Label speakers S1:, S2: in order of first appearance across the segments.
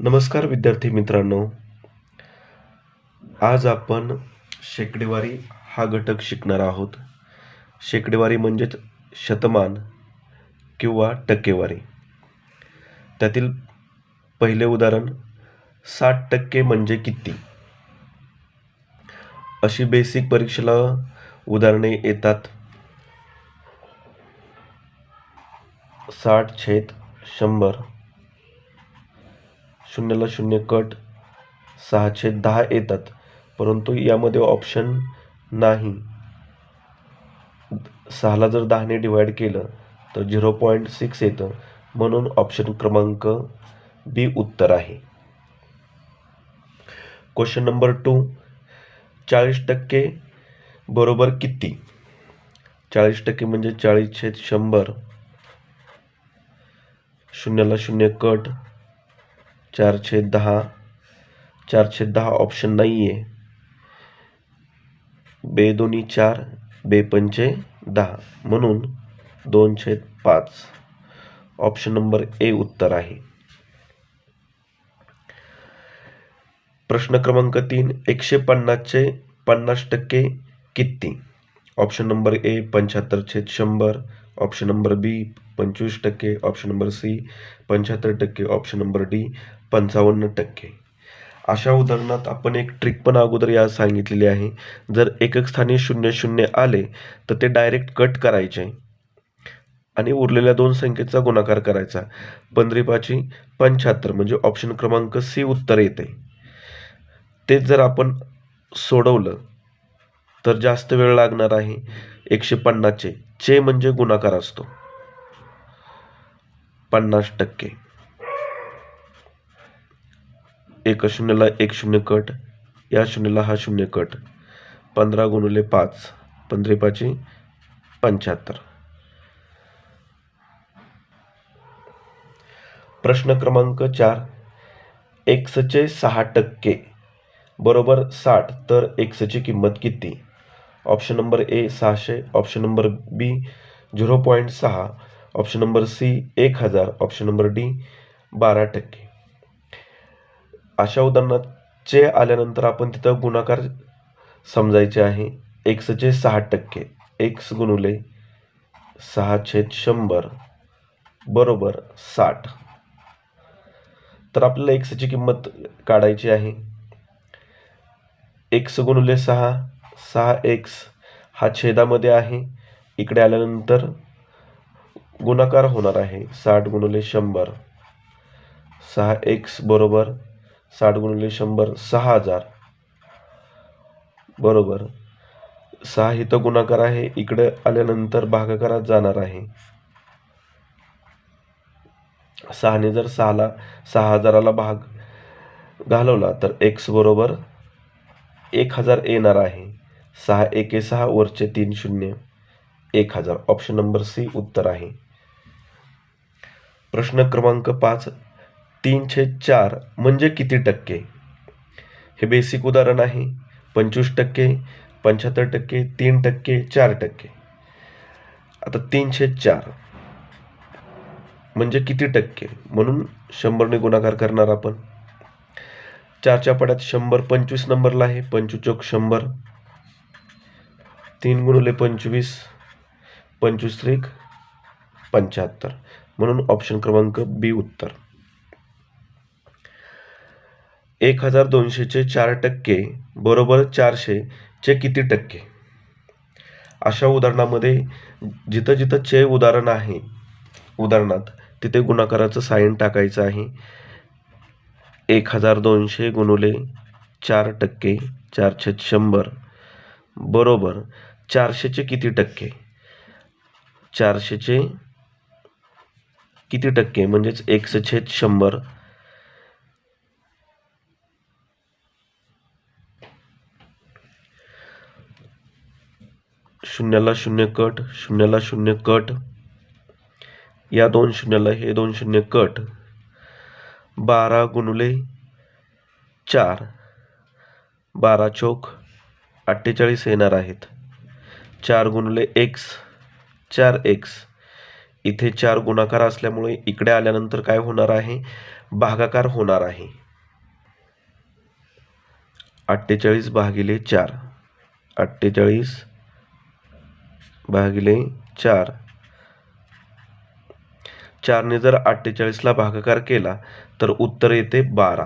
S1: नमस्कार विद्यार्थी मित्रांनो. आज आपण शेकडेवारी हा घटक शिकणार आहोत. शेकडेवारी म्हणजेच शतमान किंवा टक्केवारी. त्यातील पहिले उदाहरण साठ टक्के म्हणजे किती? अशी बेसिक परीक्षेला उदाहरणे येतात. साठ छेद शंभर शून्यला शून्य कट सहाशे दहा येतात. परंतु यामध्ये ऑप्शन नाही. सहाला जर दहाने डिवाईड केलं तर झिरो पॉईंट सिक्स येतं. म्हणून ऑप्शन क्रमांक बी उत्तर आहे. क्वेश्चन नंबर टू चाळीस टक्के बरोबर किती? चाळीस टक्के म्हणजे चाळीस छेद शंभर. शून्याला शून्य कट चार छेद दहा, चार छेद दहा ऑप्शन नाही आहे बे दोन्ही चार, बे पंचे दहा. म्हणून दोन छेद पाच. ऑप्शन नंबर ए उत्तर आहे. प्रश्न क्रमांक तीन, एकशे पन्नासचे पन्नास टक्के किती? ऑप्शन नंबर ए पंच्याहत्तर छेद शंभर. ऑप्शन नंबर बी पंचवीस टक्के. ऑप्शन नंबर सी पंच्याहत्तर टक्के. ऑप्शन नंबर डी पंचावन्न टक्के. अशा उदाहरणात आपण एक ट्रिक पण अगोदर या सांगितलेली आहे. जर एकक स्थानी शून्य शून्य आले तर ते डायरेक्ट कट करायचे. आणि उरलेल्या दोन संख्येचा गुणाकार करायचा. पंधरीपाची पंच्याहत्तर म्हणजे ऑप्शन क्रमांक सी उत्तर येते. तेच जर आपण सोडवलं तर जास्त वेळ लागणार आहे. एकशे पन्नासचे. चे म्हणजे गुणाकार असतो. पन्नास टक्के. एक शून्यला एक शून्य कट या शून्यला हा शून्य कट. पंधरा गुणिले पाच पंधरेपाची पंच्याहत्तर. प्रश्न क्रमांक चार एक्सचे सहा टक्के बरोबर साठ तर एक्सची किंमत किती? ऑप्शन नंबर ए सहाशे option number B zero point सहा ऑप्शन नंबर सी एक हजार ऑप्शन नंबर डी बारा टक्के. अशा उदाहरणात चे आल्यानंतर आपण तिथं गुणाकार समजायचे आहे. एक्सचे सहा टक्के. एक्स गुणुले सहा छेद शंभर बरोबर साठ. तर आपल्याला एक्सची किंमत काढायची आहे. एक्स गुणुले सहा सहा एक्स हा छेदामध्ये आहे. इकडे आल्यानंतर गुणाकार होणार आहे. साठ गुणुले शंभर. सहा एक्स बरोबर साठ गुणिले शंभर सहा हजार. बरोबर. सहा इथं गुणाकार आहे इकडे आल्यानंतर भागाकारात जाणार आहे. सहाने जर सहाला सहा हजाराला भाग घालवला तर एक्स बरोबर एक हजार येणार आहे. सहा एके सहा वरचे तीन शून्य एक हजार. ऑप्शन नंबर सी उत्तर आहे. प्रश्न क्रमांक पाच तीन छेद चार म्हणजे किती टक्के? हे बेसिक उदाहरण आहे. पंचवीस टक्के पंच्याहत्तर टक्के तीन टक्के चार टक्के. आता तीन छेद चार म्हणजे किती टक्के? म्हणून शंभरने गुणाकार करणार आपण. चारच्या पाड्यात शंभर पंचवीस नंबरला आहे. पंचवीस चौक शंभर. तीन गुणुले पंचवीस पंचवीस त्रिक पंच्याहत्तर. म्हणून ऑप्शन क्रमांक बी उत्तर. एक हजार दोनशेचे चार टक्के बरोबर चारशेचे किती टक्के? अशा उदाहरणामध्ये जिथं जिथं चे उदाहरण आहे उदाहरणात तिथे गुणाकाराचं साईन टाकायचं आहे. एक हजार दोनशे गुणुले चार टक्के चारशे शंभर बरोबर चारशेचे किती टक्के? चारशेचे किती टक्के? म्हणजेच एकशे छेद शंभर. शून्याला शून्य कट शून्याला शून्य कट. या दोन शून्याला हे दोन शून्य कट. बारा गुणुले चार. बारा चौक अठ्ठेचाळीस येणार आहेत. चार गुणुले एक्स चार एक्स. इथे चार गुणाकार असल्यामुळे इकडे आल्यानंतर काय होणार आहे? भागाकार होणार आहे. अठ्ठेचाळीस भागिले चार. अठ्ठेचाळीस भागिले चार. चारने जर अठ्ठेचाळीसला भागाकार केला तर उत्तर येते बारा.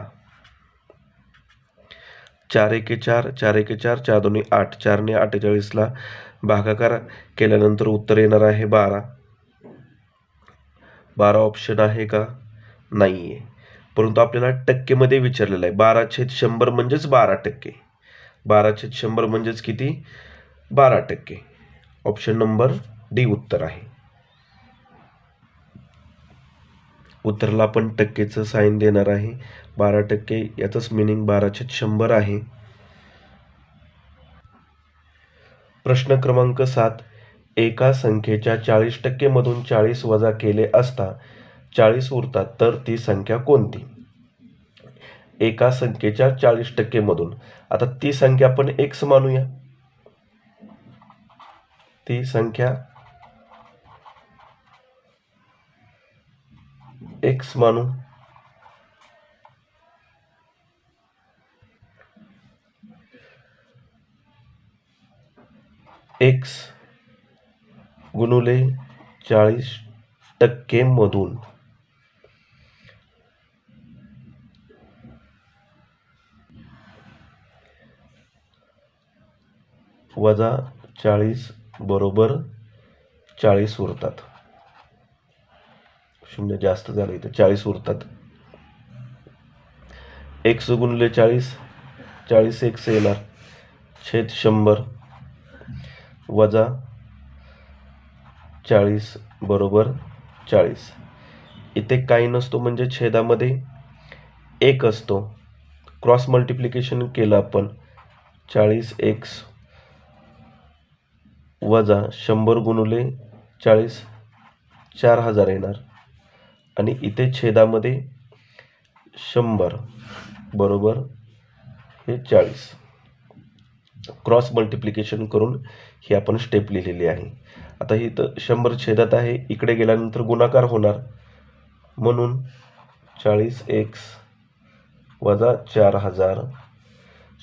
S1: चार एके चार चार एके चार चार दोन्ही आठ. चारने अठ्ठेचाळीसला भागाकार केल्यानंतर उत्तर येणार आहे बारा. बारा ऑप्शन आहे का? नाही आहे परंतु आपल्याला टक्केमध्ये विचारलेलं आहे. बारा छेद शंभर म्हणजेच बारा टक्के. बारा छेद शंभर म्हणजेच किती? बारा टक्के. ऑप्शन नंबर डी उत्तर आहे. उत्तरला आपण टक्केचं साईन देणार आहे. बारा टक्के याचंच मिनिंग बारा शंभर आहे. प्रश्न क्रमांक सात एका संख्येच्या चाळीस टक्केमधून चाळीस वजा केले असता चाळीस उरतात तर ती संख्या कोणती? एका संख्येच्या चाळीस टक्केमधून. आता ती संख्या आपण एक्स मानूया. ती संख्या एक्स मानू. एक्स गुणुले चाळीस टक्केमधून वजा चाळीस बरोबर चाळीस उरतात. शून्य जास्त झालं इथं चाळीस उरतात. एक गुणले चाळीस चाळीस एक येणार छेद शंभर वजा चाळीस बरोबर चाळीस. इथे काही नसतो म्हणजे छेदामध्ये एक असतो. क्रॉस मल्टिप्लिकेशन केलं आपण चाळीस एक्स वजा शंभर गुणुले चाळीस चार हजार येणार. आणि इथे छेदामध्ये शंभर बरोबर हे चाळीस. क्रॉस मल्टिप्लिकेशन करून ही आपण स्टेप लिहिलेली आहे. आता ही तर शंभर छेदात आहे इकडे गेल्यानंतर गुणाकार होणार. म्हणून चाळीस एक्स वजा चार हजार.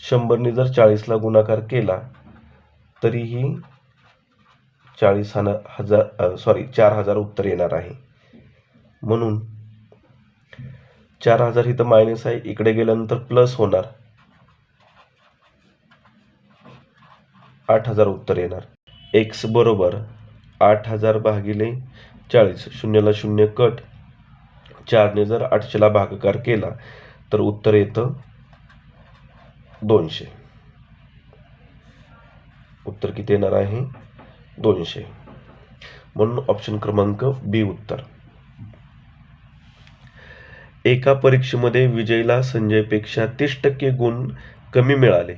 S1: शंभरने जर चाळीसला गुणाकार केला तरीही चाळीस हजार सॉरी चार हजार उत्तर येणार आहे. म्हणून चार हजार इथं मायनस आहे इकडे गेल्यानंतर प्लस होणार. आठ हजार उत्तर येणार. एक्स बरोबर आठ हजार भागिले चाळीस शून्यला शून्य कट. चारने जर आठशेला भागाकार केला तर उत्तर येतं दोनशे. उत्तर किती येणार आहे? दोनशे म्हणून ऑप्शन क्रमांक बी उत्तर. एका परीक्षेमध्ये विजयला संजयपेक्षा तीस टक्के गुण कमी मिळाले.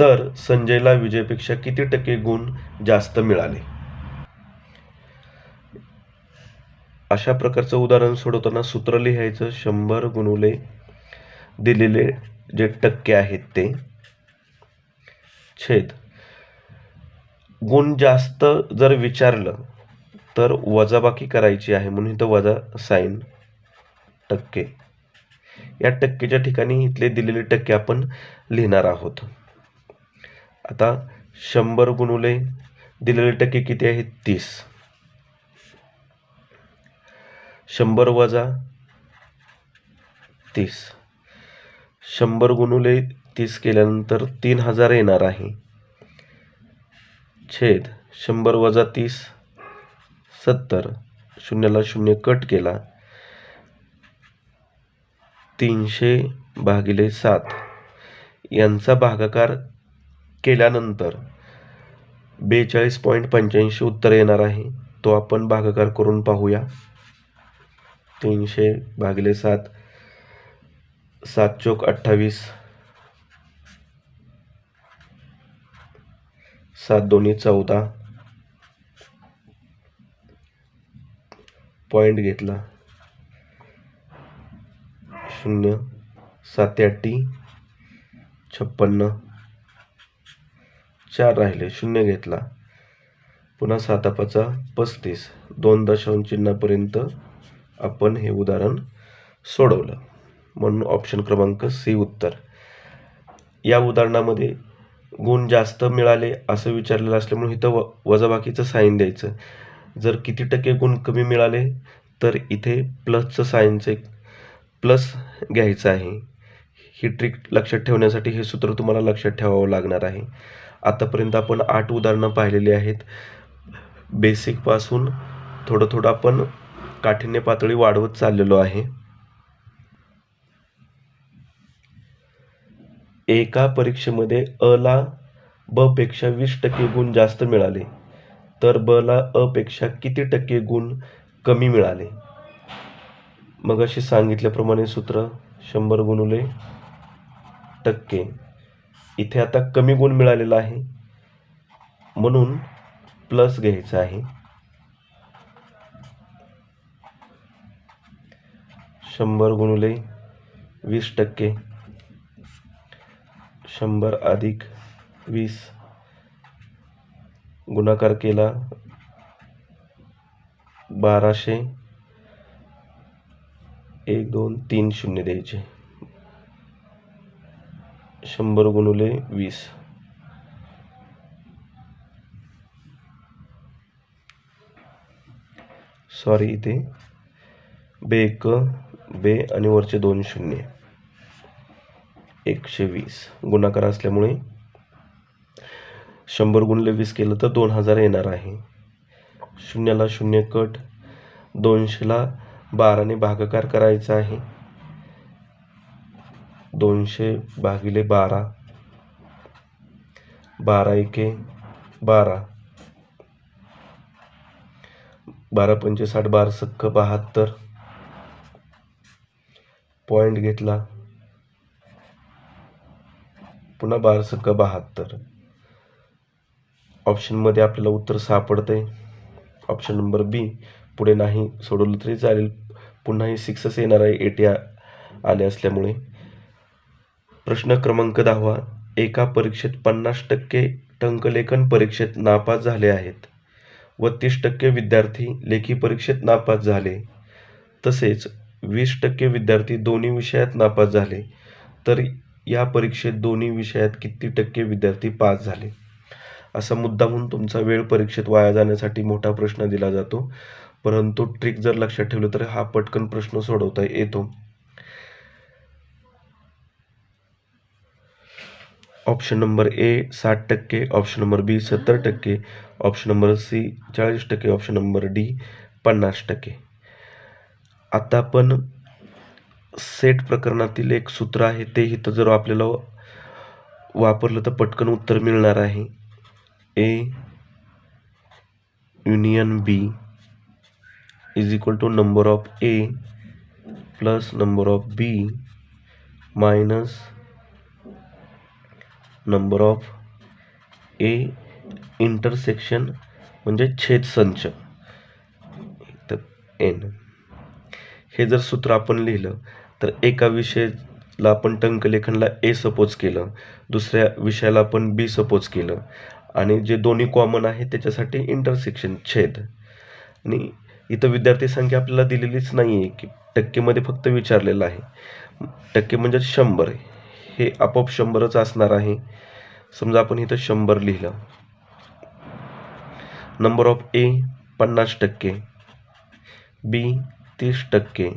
S1: तर संजयला विजयपेक्षा किती टक्के गुण जास्त मिळाले? अशा प्रकारचं उदाहरण सोडवताना सूत्र लिहायचं शंभर गुणुले दिलेले जे टक्के आहेत ते. छेद. गुण जास्त जर विचारलं तर वजाबाकी करायची आहे म्हणून इथं वजा साईन टक्के. या टक्केच्या ठिकाणी इथले दिलेले टक्के आपण लिहिणार आहोत. आता शंभर गुणुले दिलेले टक्के किती आहेत तीस. शंभर वजा तीस. शंभर गुणुले तीस केल्यानंतर तीन हजार येणार आहे. छेद शंभर वजा तीस सत्तर शून्याला शून्य कट केला. तीनशे भागिले सात. यांचा भागाकार केल्यानंतर बेचाळीस पॉईंट पंच्याऐंशी उत्तर येणार आहे. तो आपण भागाकार करून पाहूया. तीनशे भागिले सात सात चोक अठ्ठावीस. सात दोन्ही चौदा. पॉईंट घेतला. शून्य. सात्याटी छप्पन्न. चार राहिले. शून्य घेतला. पुन्हा सातापाचा पस्तीस. दोन दशांश चिन्हापर्यंत आपण हे उदाहरण सोडवलं. म्हणून ऑप्शन क्रमांक सी उत्तर. या उदाहरणामध्ये गुण जास्त मिळाले असं विचारलेलं असल्यामुळे इथं व वजाबाकीचं साईन द्यायचं. जर किती टक्के गुण कमी मिळाले तर इथे प्लसचं सायन्स एक प्लस घ्यायचं आहे. ही ट्रिक लक्षात ठेवण्यासाठी हे सूत्र तुम्हाला लक्षात ठेवावं लागणार आहे. आतापर्यंत आपण आठ उदाहरणं पाहिलेली आहेत. बेसिकपासून थोडं थोडं आपण काठिण्य पातळी वाढवत चाललेलो आहे. एका परीक्षेमध्ये अ ला ब पेक्षा वीस टक्के गुण जास्त मिळाले तर ब ला अ पेक्षा किती टक्के गुण कमी मिळाले? मग असे सांगितल्याप्रमाणे सूत्र शंभर गुणुले टक्के. इथे आता कमी गुण मिळालेला आहे. म्हणून प्लस घ्यायचं आहे. शंभर गुणुले वीस टक्के. शंभर अधिक वीस गुणाकार केला. बाराशे एक दोन तीन शून्य द्यायचे. शंभर गुणुले वीस. सॉरी इथे. बे एक बे आणि वरचे दोन शून्य. एकशे वीस. गुणाकार असल्यामुळे शंभर गुणले वीस केलं तर दोन हजार येणार आहे. शून्याला शून्य कट दोनशेला बाराने भागाकार करायचा आहे. दोनशे भागिले बारा बारा एके बारा. बारा पंचे साठ बारा सक्क बहात्तर. पॉईंट घेतला. पुन्हा बारा सक्क बहात्तर ऑप्शनमध्ये आपल्याला उत्तर सापडते ऑप्शन नंबर बी पुढे नाही सोडवलं तरी चालेल. पुन्हाही सिक्सच येणार आहे एटी आले असल्यामुळे. प्रश्न क्रमांक दहावा एका परीक्षेत पन्नास टक्के टंकलेखन परीक्षेत नापास झाले आहेत. व तीस टक्के विद्यार्थी लेखी परीक्षेत नापास झाले. तसेच वीस टक्के विद्यार्थी दोन्ही विषयात नापास झाले. तर या परीक्षेत दोन्ही विषयात किती टक्के विद्यार्थी पास झाले? असा मुद्दा म्हणून तुमचा वेळ परीक्षेत वाया जाण्यासाठी मोठा प्रश्न दिला जातो. परंतु ट्रिक जर लक्षात ठेवलं तर हा पटकन प्रश्न सोडवता येतो. ऑप्शन नंबर ए साठ टक्के. ऑप्शन नंबर बी सत्तर टक्के. ऑप्शन नंबर सी चाळीस टक्के. ऑप्शन नंबर डी पन्नास टक्के. आता आपण सेट प्रकरणातील एक सूत्र आहे ते इथं जर आपल्याला वापरलं तर पटकन उत्तर मिळणार आहे. A union B is equal to number of A plus number of B minus number of A intersection म्हणजे छेद संच. तर एन हे जर सूत्र आपण लिहिलं तर एका विषयाला आपण टंकलेखनला ए सपोज केलं दुसऱ्या विषयाला आपण बी सपोज केलं आणि जे दोन्ही कॉमन आहे त्याच्यासाठी इंटरसेक्शन छेद. आणि इथं विद्यार्थी संख्या आपल्याला दिलेलीच नाही आहे की टक्केमध्ये फक्त विचारलेलं आहे. टक्के म्हणजे शंभर. हे आपोआप शंभरच असणार आहे. समजा आपण इथं शंभर लिहिलं. नंबर ऑफ ए पन्नास टक्के. बी तीस टक्के.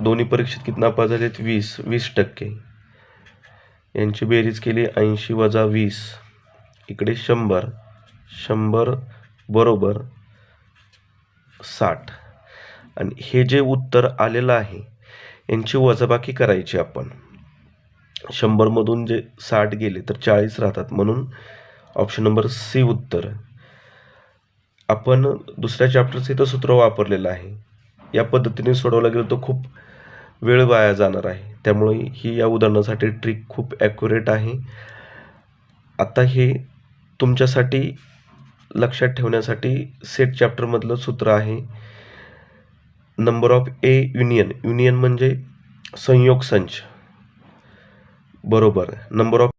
S1: दोन्ही परीक्षेत किती नापास झालेत? वीस. वीस टक्के. यांची बेरीज केली ऐंशी वजा वीस. इकडे शंभर. शंभर बरोबर साठ. आणि हे जे उत्तर आलेलं आहे यांची वजाबाकी करायची आपण. शंभरमधून जे साठ गेले तर चाळीस राहतात. म्हणून ऑप्शन नंबर सी उत्तर. आपण दुसऱ्या चॅप्टरचं इथं सूत्र वापरलेलं आहे. या पद्धतीने सोडवलं गेलं तर खूप वेळ वाया जाणार आहे. त्यामुळे ही या उदाहरणासाठी ट्रिक खूप ॲक्युरेट आहे. आता हे तुमच्यासाठी लक्षात ठेवण्यासाठी सेट चॅप्टरमधलं सूत्र आहे. Number of A union union म्हणजे संयोग संच. बरोबर. Number of